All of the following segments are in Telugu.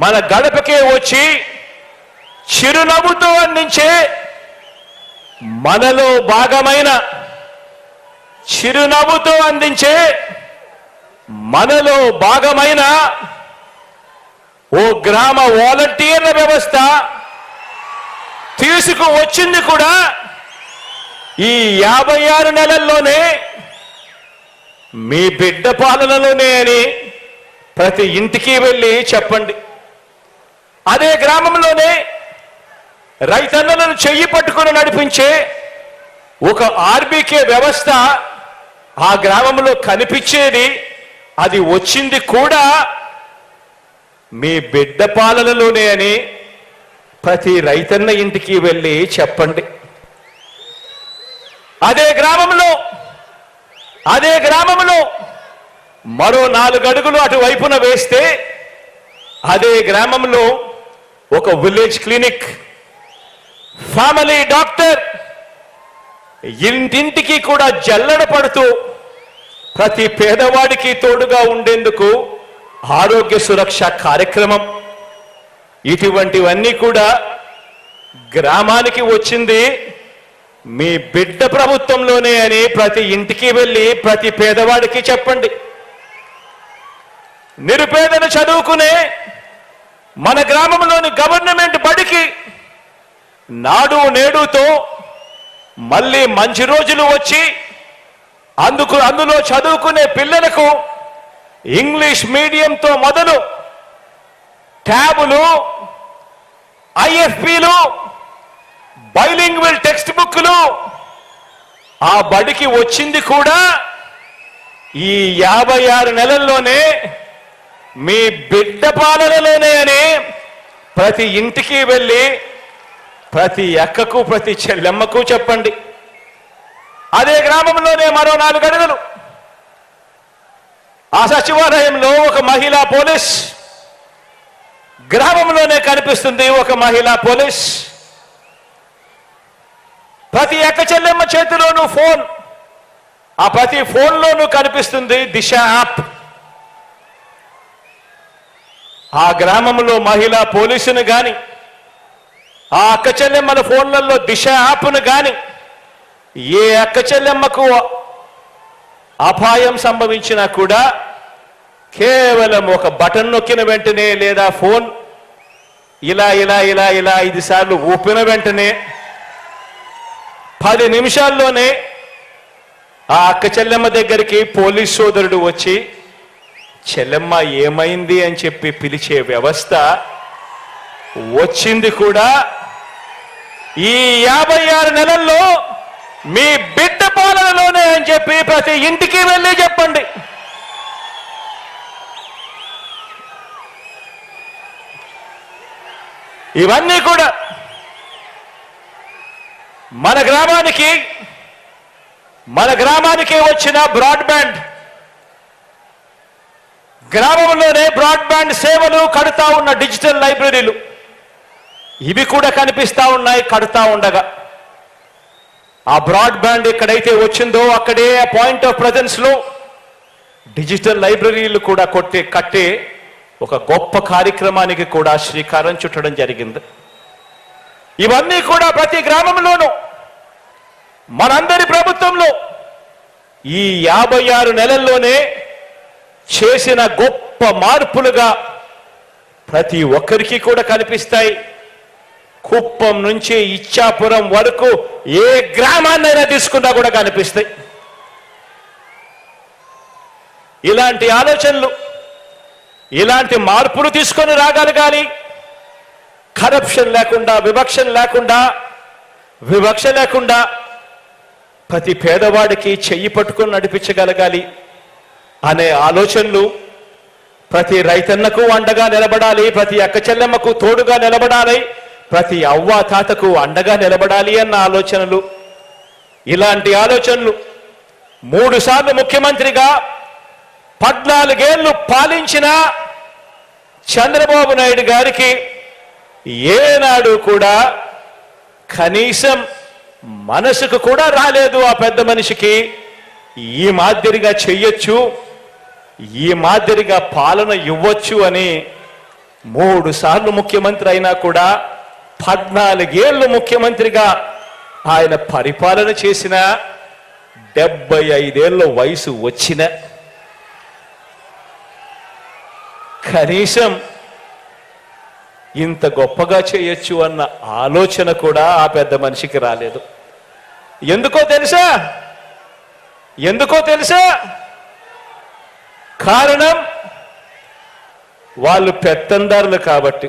మన గడపకే వచ్చి చిరునవ్వుతో అందించే మనలో భాగమైన చిరునవ్వుతో అందించే మనలో భాగమైన ఓ గ్రామ వాలంటీర్ల వ్యవస్థ తీసుకువచ్చింది కూడా ఈ యాభై ఆరు నెలల్లోనే మీ బిడ్డ పాలనలోనే అని ప్రతి ఇంటికి వెళ్ళి చెప్పండి. అదే గ్రామంలోనే రైతన్నలను చెయ్యి పట్టుకుని నడిపించే ఒక ఆర్బీకే వ్యవస్థ ఆ గ్రామంలో కనిపించేది అది వచ్చింది కూడా మీ బిడ్డ పాలనలోనే అని ప్రతి రైతన్న ఇంటికి వెళ్ళి చెప్పండి. అదే గ్రామంలో అదే గ్రామంలో మరో నాలుగు అడుగులు అటువైపున వేస్తే అదే గ్రామంలో ఒక విలేజ్ క్లినిక్ ఫ్యామిలీ డాక్టర్ ఇంటింటికి కూడా జల్లడ పడుతూ ప్రతి పేదవాడికి తోడుగా ఉండేందుకు ఆరోగ్య సురక్ష కార్యక్రమం. ఇటువంటివన్నీ కూడా గ్రామానికి వచ్చింది. మీ బిడ్డ ప్రభుత్వంలోనే అని ప్రతి ఇంటికి వెళ్ళి ప్రతి పేదవాడికి చెప్పండి. నిరుపేదను చదువుకునే మన గ్రామంలోని గవర్నమెంట్ బడికి నాడు నేడుతో మళ్ళీ మంచి రోజులు వచ్చి అందుకు అందులో చదువుకునే పిల్లలకు ఇంగ్లీష్ మీడియంతో మొదలు ట్యాబులు ఐఎఫ్బీలు బైలింగ్వల్ టెక్స్ట్ బుక్లు ఆ బడికి వచ్చింది కూడా ఈ యాభై ఆరు నెలల్లోనే మీ బిడ్డ పాలనలోనే అని ప్రతి ఇంటికి వెళ్ళి ప్రతి అక్కకు ప్రతి చెల్లెమ్మకు చెప్పండి. అదే గ్రామంలోనే మరో నాలుగు అడుగులు ఆ సచివాలయంలో ఒక మహిళా పోలీస్. గ్రామంలోనే కనిపిస్తుంది ఒక మహిళా పోలీస్. ప్రతి ఎక్క చెల్లెమ్మ చేతిలోనూ ఫోన్. ఆ ప్రతి ఫోన్లోనూ కనిపిస్తుంది దిశ యాప్. ఆ గ్రామంలో మహిళా పోలీసును కానీ ఆ అక్క చెల్లెమ్మల ఫోన్లలో దిశ యాప్ను కానీ ఏ అక్క చెల్లెమ్మకు అపాయం సంభవించినా కూడా కేవలం ఒక బటన్ నొక్కిన వెంటనే లేదా ఫోన్ ఇలా ఇలా ఇలా ఇలా ఐదు సార్లు ఊపిన వెంటనే పది నిమిషాల్లోనే ఆ అక్క చెల్లెమ్మ దగ్గరికి పోలీస్ సోదరుడు వచ్చి చెల్లెమ్మ ఏమైంది అని చెప్పి పిలిచే వ్యవస్థ వచ్చింది కూడా ఈ యాభై ఆరు నెలల్లో మీ బిడ్డ పాలనలోనే అని చెప్పి ప్రతి ఇంటికి వెళ్ళి చెప్పండి. ఇవన్నీ కూడా మన గ్రామానికి మన గ్రామానికి వచ్చిన బ్రాడ్బ్యాండ్ గ్రామంలోనే బ్రాడ్బ్యాండ్ సేవలు కడుతా ఉన్న డిజిటల్ లైబ్రరీలు. ఇవి కూడా కనిపిస్తా ఉన్నాయి కడుతా ఉండగా. ఆ బ్రాడ్బ్యాండ్ ఎక్కడైతే వచ్చిందో అక్కడే పాయింట్ ఆఫ్ ప్రజెన్స్లో డిజిటల్ లైబ్రరీలు కూడా కొట్టే కట్టే ఒక గొప్ప కార్యక్రమానికి కూడా శ్రీకారం చుట్టడం జరిగింది. ఇవన్నీ కూడా ప్రతి గ్రామంలోనూ మనందరి ప్రభుత్వంలో ఈ యాభై ఆరు నెలల్లోనే చేసిన గొప్ప మార్పులుగా ప్రతి ఒక్కరికి కూడా కనిపిస్తాయి. కుప్పం నుంచి ఇచ్చాపురం వరకు ఏ గ్రామాన్నైనా తీసుకున్నా కూడా కనిపిస్తాయి. ఇలాంటి ఆలోచనలు ఇలాంటి మార్పులు తీసుకొని రాగలగాలి కరప్షన్ లేకుండా వివక్ష లేకుండా వివక్ష లేకుండా ప్రతి పేదవాడికి చెయ్యి పట్టుకొని నడిపించగలగాలి. అనే ఆలోచనలు ప్రతి రైతన్నకు అండగా నిలబడాలి ప్రతి అక్క చెల్లెమ్మకు తోడుగా నిలబడాలి ప్రతి అవ్వ తాతకు అండగా నిలబడాలి అన్న ఆలోచనలు. ఇలాంటి ఆలోచనలు మూడు సార్లు ముఖ్యమంత్రిగా పద్నాలుగేళ్ళు పాలించిన చంద్రబాబు నాయుడు గారికి ఏనాడు కూడా కనీసం మనసుకు కూడా రాలేదు ఆ పెద్ద మనిషికి. ఈ మాదిరిగా చెయ్యొచ్చు. ఈ మాదిరిగా పాలన ఇవ్వచ్చు అని మూడు సార్లు ముఖ్యమంత్రి అయినా కూడా పద్నాలుగేళ్ళు ముఖ్యమంత్రిగా ఆయన పరిపాలన చేసిన డెబ్బై ఐదేళ్ళ వయసు వచ్చిన కనీసం ఇంత గొప్పగా చేయొచ్చు అన్న ఆలోచన కూడా ఆ పెద్ద మనిషికి రాలేదు. ఎందుకో తెలుసా? ఎందుకో తెలుసా? కారణం వాళ్ళు పెత్తందారులు కాబట్టి.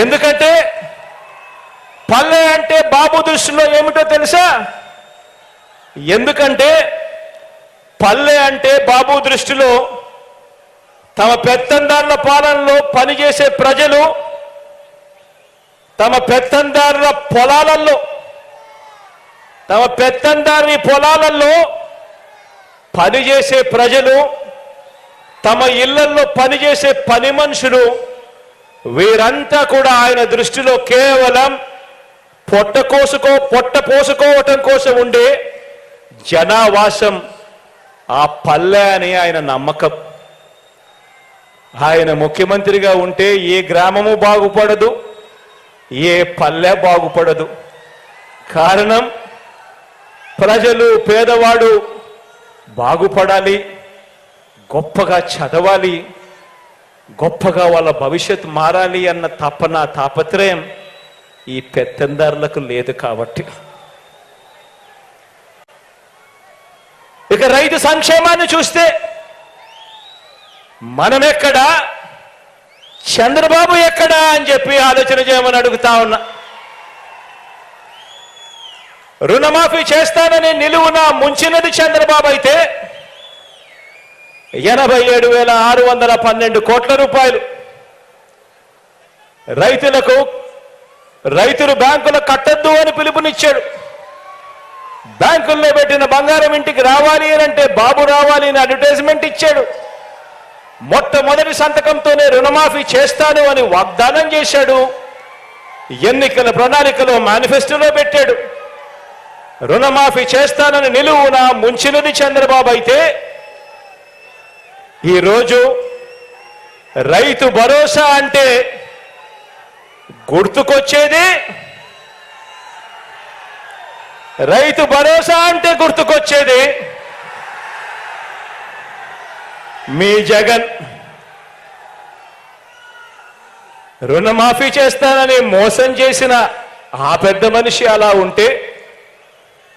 ఎందుకంటే పల్లె అంటే బాబు దృష్టిలో ఏమిటో తెలుసా? ఎందుకంటే పల్లె అంటే బాబు దృష్టిలో తమ పెత్తందారుల పాలనలో పనిచేసే ప్రజలు తమ పెత్తందారుల పొలాలలో తమ పెత్తందారి పొలాలలో పనిచేసే ప్రజలు తమ ఇళ్ళలో పనిచేసే పని మనుషులు వీరంతా కూడా ఆయన దృష్టిలో కేవలం పొట్ట కోసుకో పొట్ట పోసుకోవటం కోసం ఉండే జనావాసం ఆ పల్లె అని ఆయన నమ్మకం. ఆయన ముఖ్యమంత్రిగా ఉంటే ఏ గ్రామము బాగుపడదు ఏ పల్లె బాగుపడదు. కారణం ప్రజలు పేదవాడు బాగుపడాలి గొప్పగా చదవాలి గొప్పగా వాళ్ళ భవిష్యత్ మారాలి అన్న తపన తాపత్రయం ఈ పెత్తందారులకు లేదు కాబట్టి. ఇక రైతు సంక్షేమాన్ని చూస్తే మనం ఎక్కడా చంద్రబాబు ఎక్కడా అని చెప్పి ఆలోచన చేయమని అడుగుతా ఉన్నా. రుణమాఫీ చేస్తానని నిలువున ముంచినది చంద్రబాబు అయితే ఎనభై ఏడు వేల ఆరు వందల పన్నెండు కోట్ల రూపాయలు. రైతులకు రైతులు బ్యాంకులు కట్టద్దు అని పిలుపునిచ్చాడు. బ్యాంకుల్లో పెట్టిన బంగారం ఇంటికి రావాలి అని అంటే బాబు రావాలి అని అడ్వర్టైజ్మెంట్ ఇచ్చాడు. మొట్టమొదటి సంతకంతోనే రుణమాఫీ చేస్తాను అని వాగ్దానం చేశాడు. ఎన్నికల ప్రణాళికలో మేనిఫెస్టోలో పెట్టాడు. రుణమాఫీ చేస్తానని నిలువున ముంచినది చంద్రబాబు అయితే ఈరోజు రైతు భరోసా అంటే గుర్తుకొచ్చేది రైతు భరోసా అంటే గుర్తుకొచ్చేది మీ జగన్. రుణమాఫీ చేస్తానని మోసం చేసిన ఆ పెద్ద మనిషి అలా ఉంటే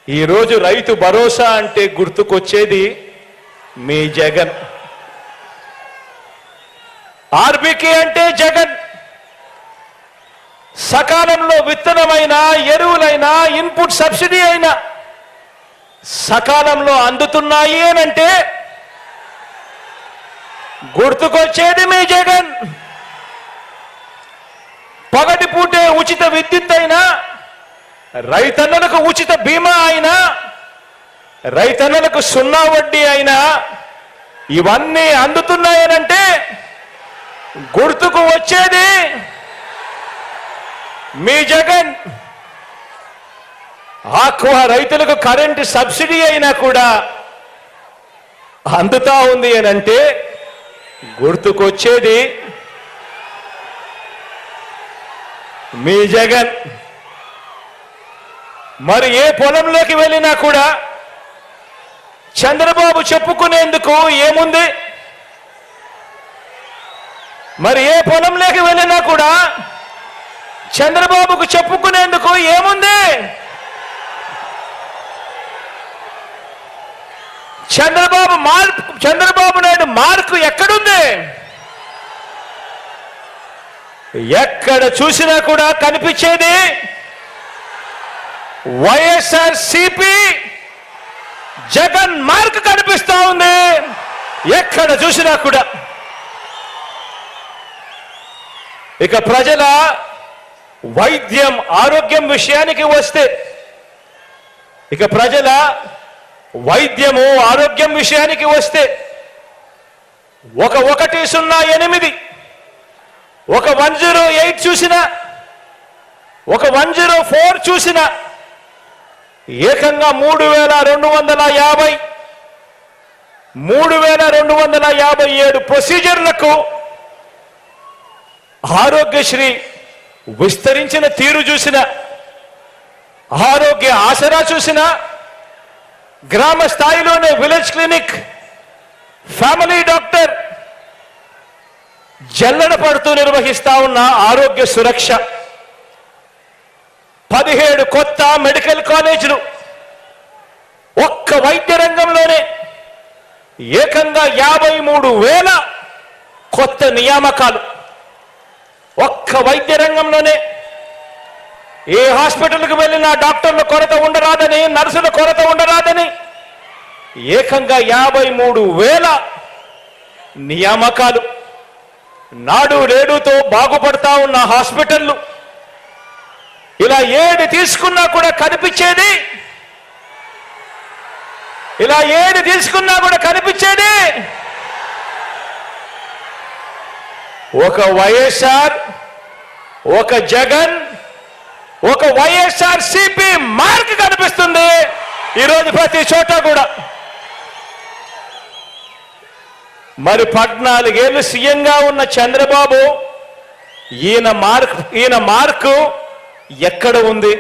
ఈరోజు రైతు భరోసా అంటే గుర్తుకొచ్చేది మీ జగన్. ఆర్బికే అంటే జగన్. సకాలంలో విత్తనమైన ఎరువులైనా ఇన్పుట్ సబ్సిడీ అయినా సకాలంలో అందుతున్నాయి అంటే గుర్తుకొచ్చేది మీ జగన్. పగటి పూటే ఉచిత విద్యుత్ అయినా రైతన్నలకు ఉచిత బీమా అయినా రైతన్నలకు సున్నా వడ్డీ అయినా ఇవన్నీ అందుతున్నాయనంటే గుర్తుకు వచ్చేది మీ జగన్. ఆక్వా రైతులకు కరెంటు సబ్సిడీ అయినా కూడా అందుతా ఉంది అనంటే గుర్తుకొచ్చేది మీ జగన్. మరి ఏ పొలంలోకి వెళ్ళినా కూడా చంద్రబాబు చెప్పుకునేందుకు ఏముంది? మరి ఏ పొలంలోకి వెళ్ళినా కూడా చంద్రబాబుకు చెప్పుకునేందుకు ఏముంది? చంద్రబాబు మార్పు చంద్రబాబు నాయుడు మార్కు ఎక్కడుంది? ఎక్కడ చూసినా కూడా కనిపించేది వైఎస్ఆర్ సిపి జగన్ మార్క్ కనిపిస్తా ఉంది. ఎక్కడ చూసినా కూడా. ఇక ప్రజల వైద్యం ఆరోగ్యం విషయానికి వస్తే ఇక ప్రజల వైద్యము ఆరోగ్యం విషయానికి వస్తే ఒక ఒకటి సున్నా ఎనిమిది ఒక వన్ జీరో ఎయిట్ చూసిన ఒక వన్ జీరో ఫోర్ చూసిన ఏకంగా మూడు వేల రెండు వందల యాభై మూడు వేల రెండు వందల యాభై ఏడు ప్రొసీజర్లకు ఆరోగ్యశ్రీ విస్తరించిన తీరు చూసిన ఆరోగ్య ఆసరా చూసిన గ్రామ స్థాయిలోనే విలేజ్ క్లినిక్ ఫ్యామిలీ డాక్టర్ జల్లడ పడుతూ నిర్వహిస్తా ఉన్న ఆరోగ్య సురక్ష. పదిహేడు కొత్త మెడికల్ కాలేజీలు ఒక్క వైద్య రంగంలోనే ఏకంగా యాభై మూడు వేల కొత్త నియామకాలు. ఒక్క వైద్య రంగంలోనే ఏ హాస్పిటల్కి వెళ్ళినా డాక్టర్ల కొరత ఉండరాదని నర్సుల కొరత ఉండరాదని ఏకంగా యాభై మూడు వేల నియామకాలు. నాడు నేడుతో బాగుపడతా ఉన్న హాస్పిటళ్ళు ఇలా ఏది తీసుకున్నా కూడా కనిపించేది? ఇలా ఏది తీసుకున్నా కూడా కనిపించేది? ఒక వైఎస్ఆర్ ఒక జగన్ ఒక వైఎస్ఆర్ సిపి మార్క్ కనిపిస్తుంది ఈరోజు ప్రతి చోట కూడా. మరి పద్నాలుగేళ్ళు సీఎంగా ఉన్న చంద్రబాబు ఈయన మార్క్ ఈయన మార్కు ఎక్కడ ఉంది?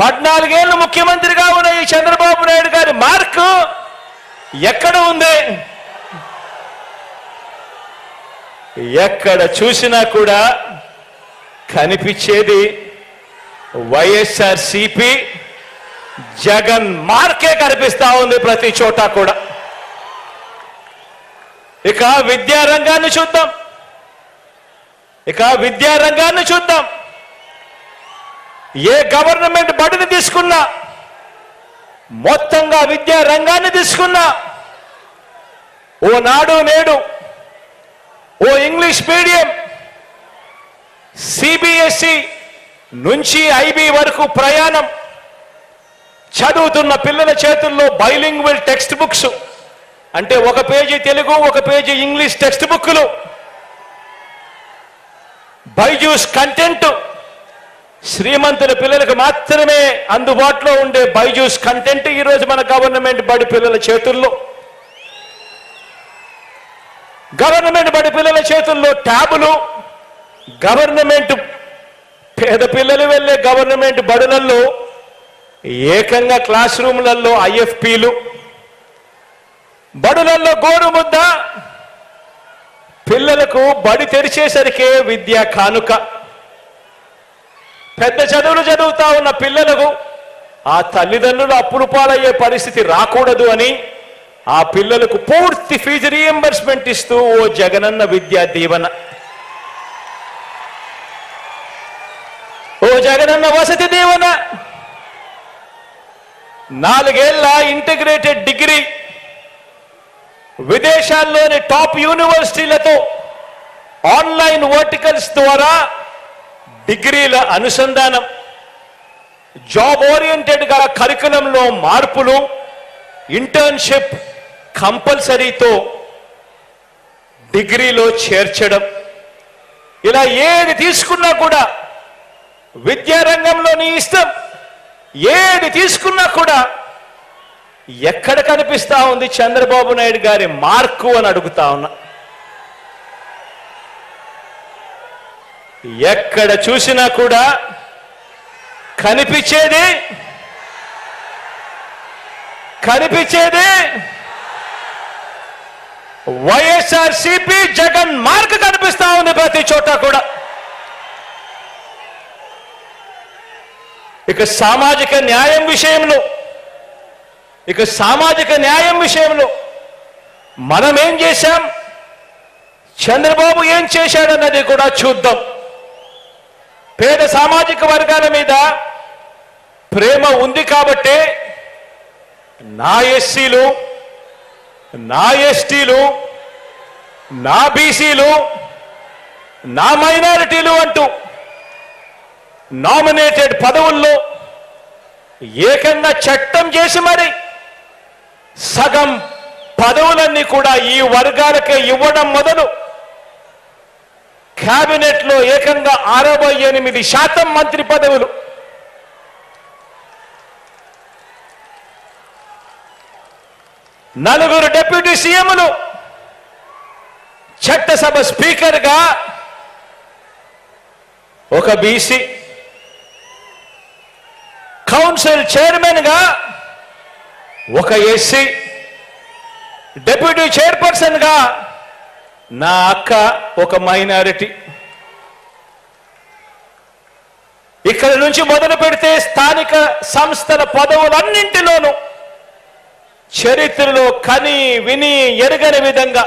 పద్నాలుగేళ్ళు ముఖ్యమంత్రిగా ఉన్న ఈ చంద్రబాబు నాయుడు గారి మార్కు ఎక్కడ ఉంది? ఎక్కడ చూసినా కూడా కనిపించేది వైఎస్ఆర్ సిపి జగన్ మార్కే కనిపిస్తా ఉంది ప్రతి చోట కూడా. ఇక విద్యారంగాన్ని చూద్దాం. ఇక విద్యారంగాన్ని చూద్దాం. ఏ గవర్నమెంట్ బడిని తీసుకున్నా మొత్తంగా విద్యా రంగాన్ని తీసుకున్నా ఓ నాడు నేడు ఓ ఇంగ్లీష్ మీడియం సిబిఎస్ఈ నుంచి ఐబీ వరకు ప్రయాణం చదువుతున్న పిల్లల చేతుల్లో బైలింగ్వల్ టెక్స్ట్ బుక్స్ అంటే ఒక పేజీ తెలుగు ఒక పేజీ ఇంగ్లీష్ టెక్స్ట్ బుక్లు బైజూస్ కంటెంట్ శ్రీమంతుల పిల్లలకు మాత్రమే అందుబాటులో ఉండే బైజూస్ కంటెంట్ ఈరోజు మన గవర్నమెంట్ బడి పిల్లల చేతుల్లో. గవర్నమెంట్ బడి పిల్లల చేతుల్లో ట్యాబులు గవర్నమెంట్ పేద పిల్లలు వెళ్ళే గవర్నమెంట్ బడులలో ఏకంగా క్లాస్ రూమ్లలో ఐఎఫ్పీలు బడులలో గోరుముద్ద పిల్లలకు బడి తెరిచేసరికే విద్య కానుక. పెద్ద చదువులు చదువుతా ఉన్న పిల్లలకు ఆ తల్లిదండ్రులు అప్పులు పాలయ్యే పరిస్థితి రాకూడదు అని ఆ పిల్లలకు పూర్తి ఫీజు రీఎంబర్స్మెంట్ ఇస్తూ ఓ జగనన్న విద్యా దీవెన. ఓ జగనన్న వసతి దీవెన. నాలుగేళ్ళ ఇంటిగ్రేటెడ్ డిగ్రీ విదేశాల్లోని టాప్ యూనివర్సిటీలతో ఆన్లైన్ వర్టికల్స్ ద్వారా డిగ్రీల అనుసంధానం జాబ్ ఓరియంటెడ్ గల కరికులంలో మార్పులు ఇంటర్న్షిప్ కంపల్సరీతో డిగ్రీలో చేర్చడం. ఇలా ఏది తీసుకున్నా కూడా విద్యారంగంలో నీ ఇష్టం ఏది తీసుకున్నా కూడా ఎక్కడ కనిపిస్తా ఉంది చంద్రబాబు నాయుడు గారి మార్కు అని అడుగుతా ఉన్నా. ఎక్కడ చూసినా కూడా కనిపించేది కనిపించేది వైఎస్ఆర్ సిపి జగన్ మార్క్ కనిపిస్తా ఉంది ప్రతి చోట కూడా. ఇక సామాజిక న్యాయం విషయంలో ఇక సామాజిక న్యాయం విషయంలో మనం ఏం చేశాం? చంద్రబాబు ఏం చేశాడన్నది కూడా చూద్దాం. పేద సామాజిక వర్గాల మీద ప్రేమ ఉంది కాబట్టే నా ఎస్సీలు నా ఎస్టీలు నా బీసీలు నా మైనారిటీలు అంటూ నామినేటెడ్ పదవుల్లో ఏకంగా చట్టం చేసి మరి సగం పదవులన్నీ కూడా ఈ వర్గాలకే ఇవ్వడం మొదలు. కేబినెట్లో ఏకంగా అరవై ఎనిమిది శాతం మంత్రి పదవులు. నలుగురు డిప్యూటీ సీఎంలు. చట్టసభ స్పీకర్గా ఒక బీసీ. కౌన్సిల్ చైర్మన్గా ఒక ఎస్సీ డెప్యూటీ చైర్పర్సన్గా నా అక్క ఒక మైనారిటీ. ఇక్కడ నుంచి మొదలు పెడితే స్థానిక సంస్థల పదవులన్నింటిలోనూ చరిత్రలో కని విని ఎరగని విధంగా